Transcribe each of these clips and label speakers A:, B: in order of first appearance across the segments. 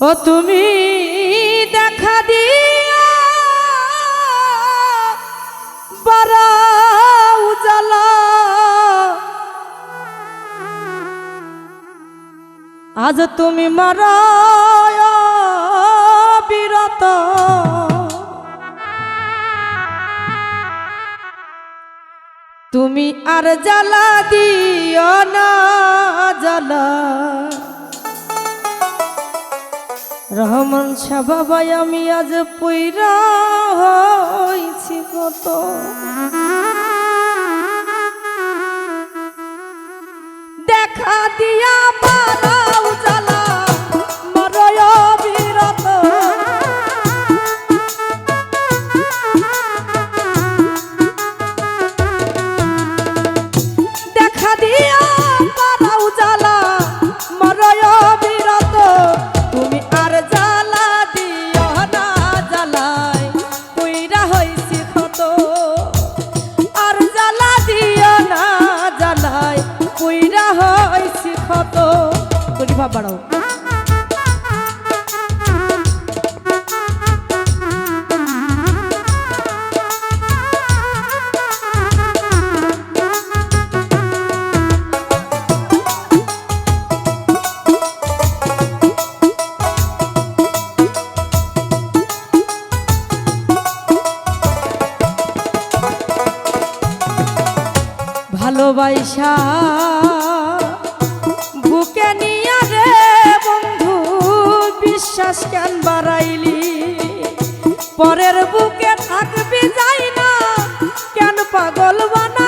A: ও তুমি দেখা দিয়া বড় আজ তুমি মারা বিরত তুমি আর জ্বালা দিও না, জ্বালা। রহমান শাহ বাবাই আমি আজ পৈরা হইছি কত। ভালোবাসা। বুকে নিয়া রে বন্ধু, বিশ্বাস কেন বাড়াইলি? পরের বুকে থাকবি যাই না, কেন পাগল বানাইলি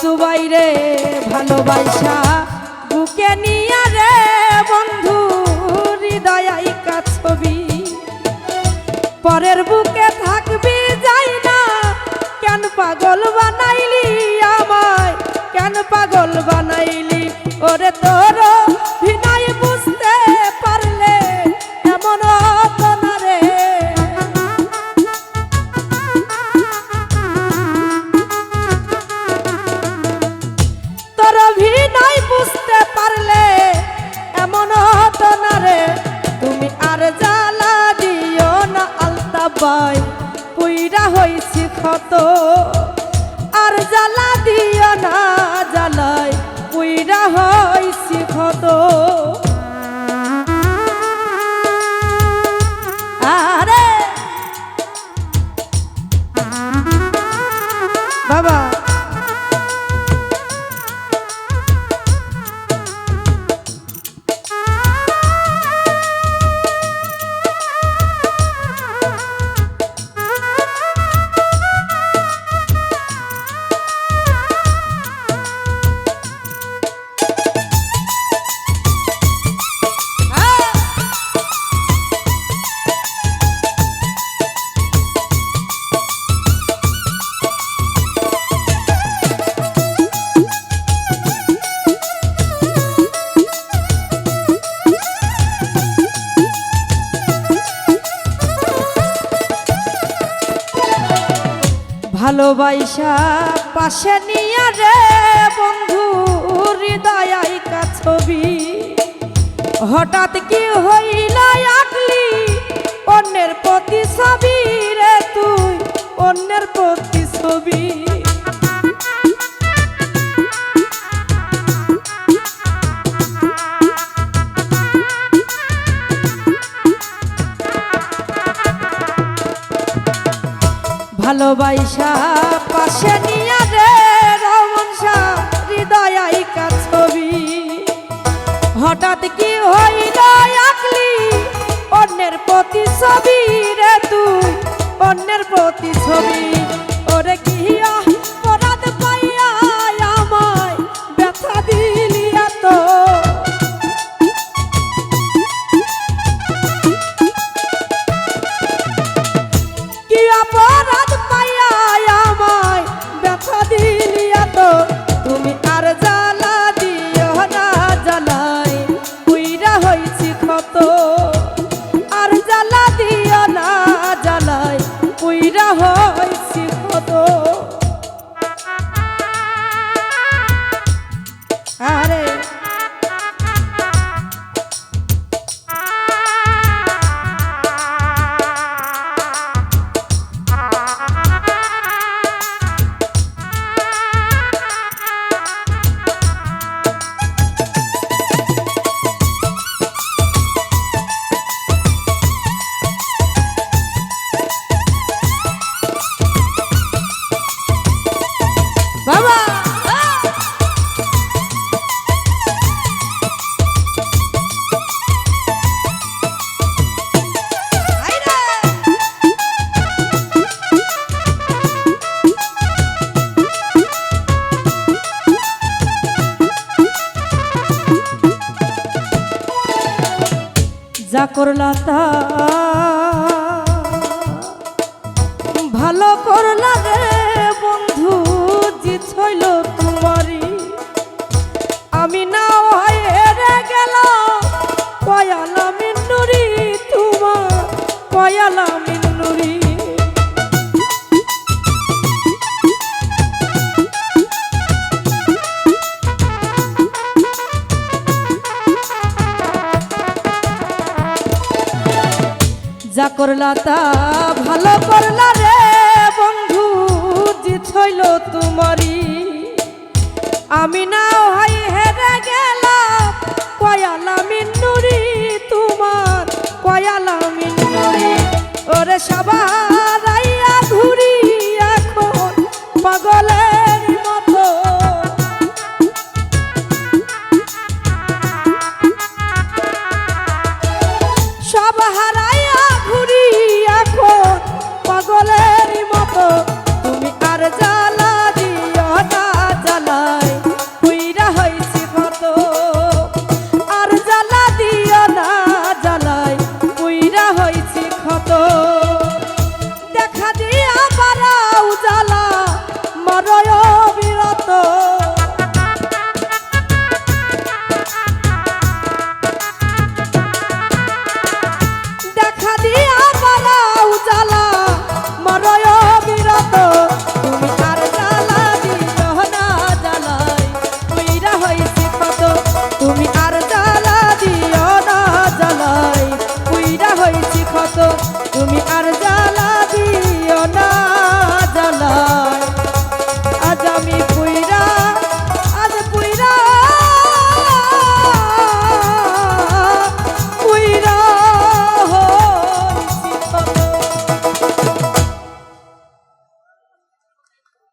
A: বাচু বাইরে ভালোবাসা বুকে নিয়া রে বন্ধু হৃদয় ছবি। পরের বুকে থাকবি বাই পুইরা হইছি ক্ষত। আর জ্বালা দিও না জ্বালায় পুইরা হইছি ক্ষত। আরে! বাবা! ভালোবাসা পাশে নিয়ে রে বন্ধু, হৃদয় আইকা ছবি। হঠাৎ কি হইল আকলি? অন্যের প্রতি ছবি রে তুই, অন্যের প্রতি ছবি। ভালোবাসা পাশে নিয়ে রে রমন ছবি। হঠাৎ কি হইল অন্যের প্রতি ছবি রে তুই, অন্যের প্রতি ছবি করলাতা ভালো করলা করলা তা ভালো করলা রে বন্ধু, যে ছইল তোমারি আমি নাও হাই হেরে গেলাম আমি নুরি তোমার, কয়াল আমি নুরি। ওরে সবাই